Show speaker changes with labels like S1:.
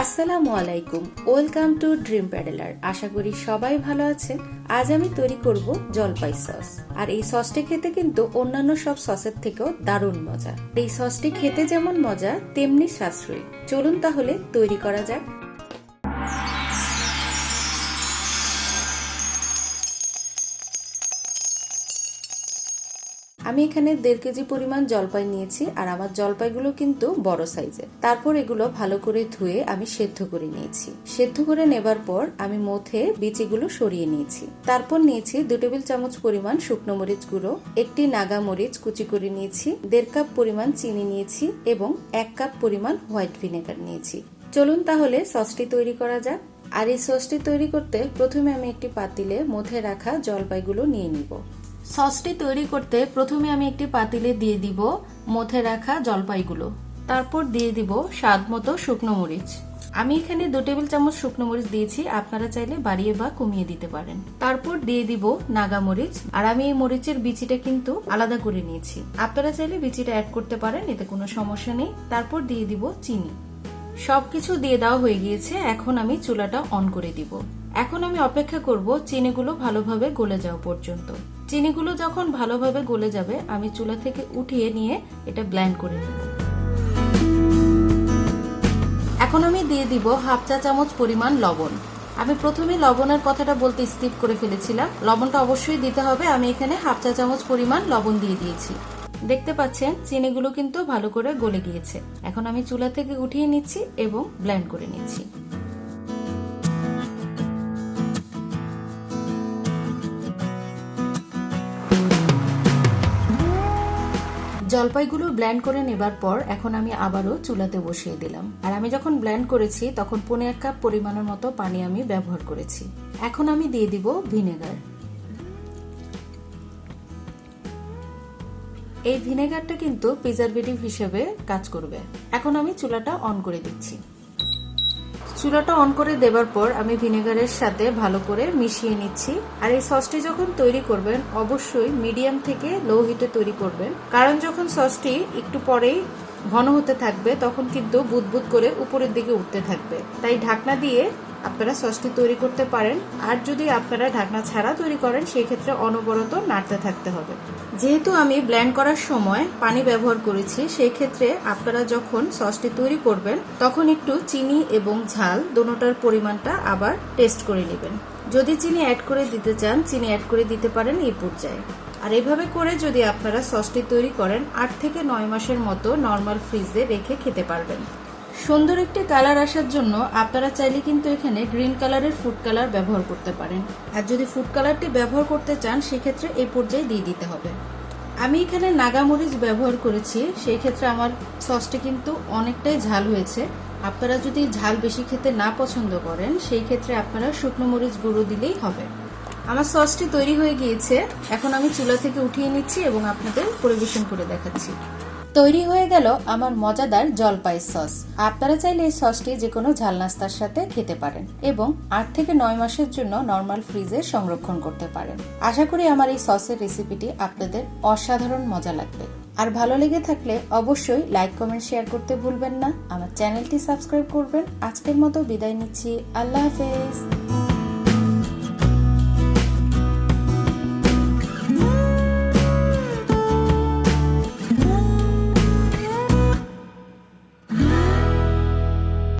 S1: আসসালামু আলাইকুম। Welcome to Dream Paddler. আশা করি সবাই ভালো আছেন। আজ আমি তৈরি করব জলপাই সস। আর এই সসটি খেতে কিন্তু অন্যান্য সব সসের থেকেও দারুণ মজা। এই সসটি খেতে যেমন মজা, তেমনি সাশ্রয়ী। চলুন তাহলে তৈরি করা যাক। আমি এখানে দেড় কেজি পরিমাণ জলপাই নিয়েছি, আর আমার জলপাইগুলো কিন্তু বড় সাইজের। তারপর এগুলো ভালো করে ধুয়ে আমি সেদ্ধ করে নিয়েছি। সেদ্ধ করে নেবার পর আমি মথে বিচিগুলো সরিয়ে নিয়েছি। তারপর নিয়েছি দু টেবিল চামচ পরিমাণ শুকনো মরিচ গুঁড়ো, একটি নাগা মরিচ কুচি করে নিয়েছি, দেড় কাপ পরিমাণ চিনি নিয়েছি এবং এক কাপ পরিমাণ হোয়াইট ভিনেগার নিয়েছি। চলুন তাহলে সসটি তৈরি করা যাক। আর এই সসটি তৈরি করতে প্রথমে আমি একটি পাতিলে মধ্যে রাখা জলপাইগুলো নিয়ে নিব। সসটি তৈরি করতে প্রথমে আমি একটি পাতিলে দিয়ে দিব মথে রাখা জলপাইগুলো। তারপর দিয়ে দিব স্বাদ মতো শুকনো মরিচ। আমি এখানে দু টেবিল চামচ শুকনো মরিচ দিয়েছি, আপনারা চাইলে বাড়িয়ে বা কমিয়ে দিতে পারেন। তারপর দিয়ে দিব নাগা মরিচ, আর আমি এই মরিচের বিচিটা কিন্তু আলাদা করে নিয়েছি। আপনারা চাইলে বিচিটা অ্যাড করতে পারেন, এতে কোনো সমস্যা নেই। তারপর দিয়ে দিব চিনি। সবকিছু দিয়ে দেওয়া হয়ে গিয়েছে, এখন আমি চুলাটা অন করে দিব। এখন আমি অপেক্ষা করব চিনিগুলো ভালোভাবে গলে যাওয়া পর্যন্ত। চিনিগুলো যখন ভালোভাবে গলে যাবে, আমি চুলা থেকে উঠিয়ে নিয়ে এটা ব্ল্যান্ড করে নেব। এখন আমি দিয়ে দিব হাফ চা চামচ পরিমাণ লবণ। আমি প্রথমে লবণের কথাটা বলতে স্কিপ করে ফেলেছিলাম। লবণটা অবশ্যই দিতে হবে, আমি এখানে হাফ চা চামচ পরিমাণ লবণ দিয়ে দিয়েছি। দেখতে পাচ্ছেন, চিনিগুলো কিন্তু ভালো করে গলে গিয়েছে। এখন আমি চুলা থেকে উঠিয়ে নিচ্ছি এবং ব্ল্যান্ড করে নিচ্ছি। জলপাইগুলো ব্ল্যান্ড করে নেবার পর এখন আমি আবারও চুলাতে বসিয়ে দিলাম। আর আমি যখন ব্ল্যান্ড করেছি, তখন পনে এক কাপ পরিমাণের মতো পানি আমি ব্যবহার করেছি। এখন আমি দিয়ে দিব ভিনেগার। এই ভিনেগারটা কিন্তু প্রিজারভেটিভ হিসেবে কাজ করবে। এখন আমি চুলাটা অন করে দিচ্ছি। চুলাটা অন করে দেবার পর আমি ভিনেগারের সাথে ভালো করে মিশিয়ে নিচ্ছি। আর এই সসটি যখন তৈরি করবেন, অবশ্যই মিডিয়াম থেকে লো হিটে তৈরি করবেন। কারণ যখন সসটি একটু পরেই ঘন হতে থাকবে, তখন কিন্তু বুদবুদ করে উপরের দিকে উঠতে থাকবে। তাই ঢাকনা দিয়ে আপনারা সসটি তৈরি করতে পারেন। আর যদি আপনারা ঢাকনা ছাড়া তৈরি করেন, সেই ক্ষেত্রে অনবরত নাড়তে থাকতে হবে। যেহেতু আমি ব্ল্যান্ড করার সময় পানি ব্যবহার করেছি, সেই ক্ষেত্রে আপনারা যখন সসটি তৈরি করবেন, তখন একটু চিনি এবং ঝাল দোনোটার পরিমাণটা আবার টেস্ট করে নেবেন। যদি চিনি অ্যাড করে দিতে চান, চিনি অ্যাড করে দিতে পারেন এই পর্যায়ে। আর এভাবে করে যদি আপনারা সসটি তৈরি করেন, আট থেকে নয় মাসের মতো নর্মাল ফ্রিজে রেখে খেতে পারবেন। সুন্দর একটি কালার আসার জন্য আপনারা চাইলে কিন্তু এখানে গ্রিন কালারের ফুড কালার ব্যবহার করতে পারেন। আর যদি ফুড কালারটি ব্যবহার করতে চান, সেক্ষেত্রে এই পর্যায়ে দিয়ে দিতে হবে। আমি এখানে নাগামরিচ ব্যবহার করেছি সেই ক্ষেত্রে আমার সসটি কিন্তু অনেকটাই ঝাল হয়েছে। আপনারা যদি ঝাল বেশি খেতে না পছন্দ করেন সেই ক্ষেত্রে আপনারা শুকনো মরিচ গুঁড়ো দিলেই হবে। আমার সসটি তৈরি হয়ে গিয়েছে। এখন আমি চুলা থেকে উঠিয়ে নিচ্ছি এবং আপনাদের পরিবেশন করে দেখাচ্ছি। তৈরি হয়ে গেল আমার মজাদার জলপাই সস। আপনারা চাইলে এই সসটি যে কোনো ঝাল নাস্তার সাথে খেতে পারেন এবং আট থেকে নয় মাসের জন্য নর্মাল ফ্রিজে সংরক্ষণ করতে পারেন। আশা করি আমার এই সসের রেসিপিটি আপনাদের অসাধারণ মজা লাগবে। আর ভালো লেগে থাকলে অবশ্যই লাইক, কমেন্ট, শেয়ার করতে ভুলবেন না। আমার চ্যানেলটি সাবস্ক্রাইব করবেন। আজকের মতো বিদায় নিচ্ছি। আল্লাহ হাফেজ।